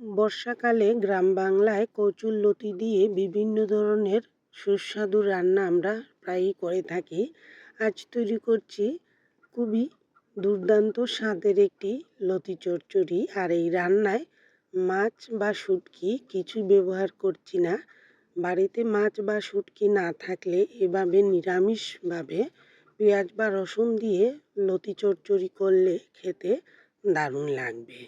বর্ষাকালে গ্রাম বাংলায় কচুর লতি দিয়ে বিভিন্ন ধরনের সুস্বাদু রান্না আমরা প্রায়ই করে থাকি। আজ তৈরি করছি খুবই দুর্দান্ত স্বাদের একটি লতি চচ্চড়ি আর এই রান্নায় মাছ বা শুটকি কিছুই ব্যবহার করছি না। বাড়িতে মাছ বা শুটকি না থাকলে এভাবে নিরামিষভাবে পেঁয়াজ বা রসুন দিয়ে লতি চচ্চড়ি করলে খেতে দারুণ লাগবে।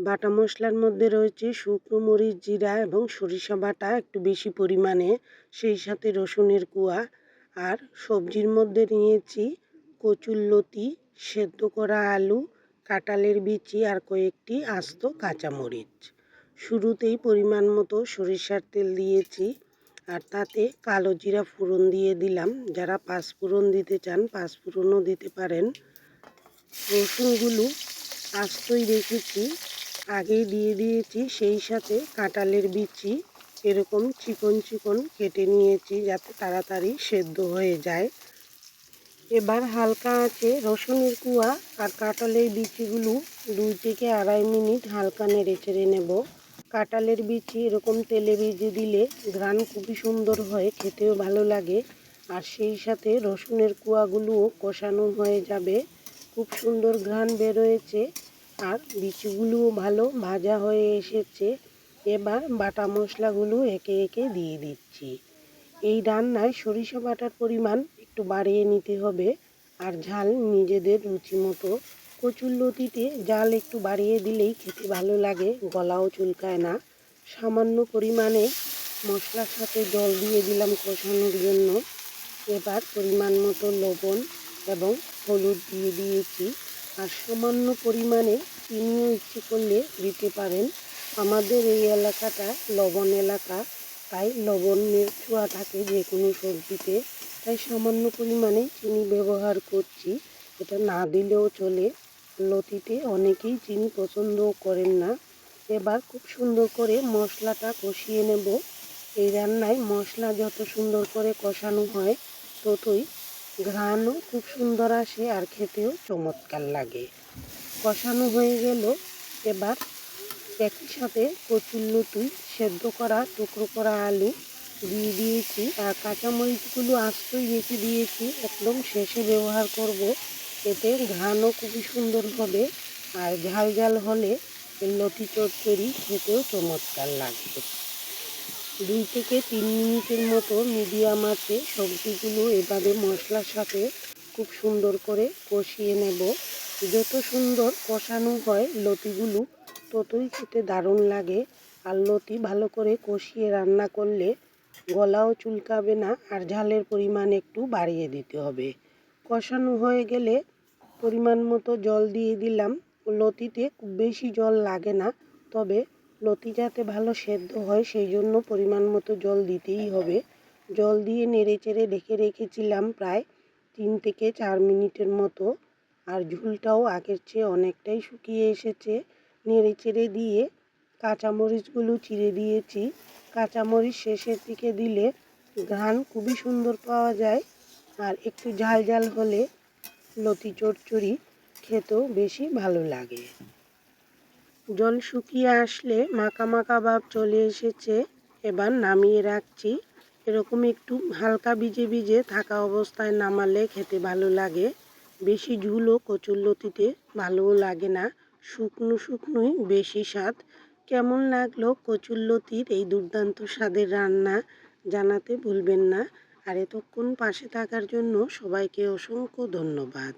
বাটা মশলার মধ্যে রয়েছে শুকনো মরিচ, জিরা এবং সরিষা বাটা একটু বেশি পরিমাণে, সেই সাথে রসুনের কুয়া আর সবজির মধ্যে নিয়েছি কচুরলতি সেদ্ধ করা আলু, কাঁঠালের বিচি আর কয়েকটি আস্ত কাঁচামরিচ। শুরুতেই পরিমাণ মতো সরিষার তেল দিয়েছি আর তাতে কালো জিরা ফোড়ন দিয়ে দিলাম। যারা পাঁচ ফোড়ন দিতে চান, পাঁচ ফোড়নও দিতে পারেন। রসুনগুলো আস্তই রেখেছি। আগেই দিয়ে দিয়েছি, সেই সাথে কাঁঠালের বিচি, এরকম চিকন চিকন কেটে নিয়েছি যাতে তাড়াতাড়ি সেদ্ধ হয়ে যায়। এবার হালকা আছে রসুনের কুয়া আর কাঁঠালের বিচিগুলো দুই থেকে আড়াই মিনিট হালকা নেড়ে চেড়ে নেব। কাঁঠালের বিচি এরকম তেলে ভেজে দিলে ঘ্রাণ খুবই সুন্দর হয়, খেতেও ভালো লাগে। আর সেই সাথে রসুনের কুয়াগুলোও কষানো হয়ে যাবে। খুব সুন্দর ঘ্রাণ বেরোয়েছে আর বিচিগুলোও ভালো ভাজা হয়ে এসেছে। এবার বাটা মশলাগুলো একে একে দিয়ে দিচ্ছি। এই রান্নায় সরিষা বাটার পরিমাণ একটু বাড়িয়ে নিতে হবে। আর ঝাল নিজেদের রুচি মতো। কচুর লতিতে জাল একটু বাড়িয়ে দিলেই খেতে ভালো লাগে, গলাও চুলকায় না। সামান্য পরিমাণে মশলার সাথে জল দিয়ে দিলাম কষানোর জন্য। এবার পরিমাণ মতো লবণ এবং হলুদ দিয়ে দিয়েছি। আর সামান্য পরিমাণে চিনিও ইচ্ছে করলে দিতে পারেন। আমাদের এই এলাকাটা লবণ এলাকা, তাই লবণের ছোঁয়া থাকে যে কোনো সবজিতে। তাই সামান্য পরিমাণে চিনি ব্যবহার করছি। এটা না দিলেও চলে। লতিতে অনেকেই চিনি পছন্দও করেন না। এবার খুব সুন্দর করে মশলাটা কষিয়ে নেব। এই রান্নায় মশলা যত সুন্দর করে কষানো হয়, ততই ঘ্রাণও খুব সুন্দর আসে আর খেতেও চমৎকার লাগে। কষানো হয়ে গেল, এবার একই সাথে কচুর কচুল্লুটি সেদ্ধ করা টুকরো করা আলু দিয়ে দিয়েছি। আর কাঁচামরিচগুলো আস্তই রেখে দিয়েছি, একদম শেষে ব্যবহার করব। এতে ঘ্রাণও খুবই সুন্দর হবে আর ঝাল ঝাল হলে লতি চচ্চড়ি খেতেও চমৎকার লাগবে। দুই থেকে তিন মিনিটের মতো মিডিয়াম আছে। সবজিগুলো এভাবে মশলার সাথে খুব সুন্দর করে কষিয়ে নেব। যত সুন্দর কষানো হয় লতিগুলো, ততই খেতে দারুণ লাগে। আর লতি ভালো করে কষিয়ে রান্না করলে গলাও চুলকাবে না, আর ঝালের পরিমাণ একটু বাড়িয়ে দিতে হবে। কষানো হয়ে গেলে পরিমাণ মতো জল দিয়ে দিলাম। লতিতে খুব বেশি জল লাগে না, তবে লতি যাতে ভালো সেদ্ধ হয় সেই জন্য পরিমাণ মতো জল দিতেই হবে। জল দিয়ে নেড়ে চেড়ে রেখেছিলাম প্রায় তিন থেকে চার মিনিটের মতো। আর ঝুলটাও আগের চেয়ে অনেকটাই শুকিয়ে এসেছে। নেড়ে চেড়ে দিয়ে কাঁচামরিচগুলো চিড়ে দিয়েছি। কাঁচামরিচ শেষের দিকে দিলে ঘ্রাণ খুবই সুন্দর পাওয়া যায়। আর একটু ঝাল ঝাল হলে লতি চচ্চড়ি খেতেও বেশি ভালো লাগে। জল শুকিয়ে আসলে মাখা মাখা ভাব চলে এসেছে, এবার নামিয়ে রাখছি। এরকম একটু হালকা ভিজে ভিজে থাকা অবস্থায় নামালে খেতে ভালো লাগে। বেশি ঝুলও কচুরলতিতে ভালোও লাগে না। শুকনো শুকনোই বেশি স্বাদ। কেমন লাগল কচুরলতির এই দুর্দান্ত স্বাদের রান্না জানাতে ভুলবেন না। আর এতক্ষণ পাশে থাকার জন্য সবাইকে অসংখ্য ধন্যবাদ।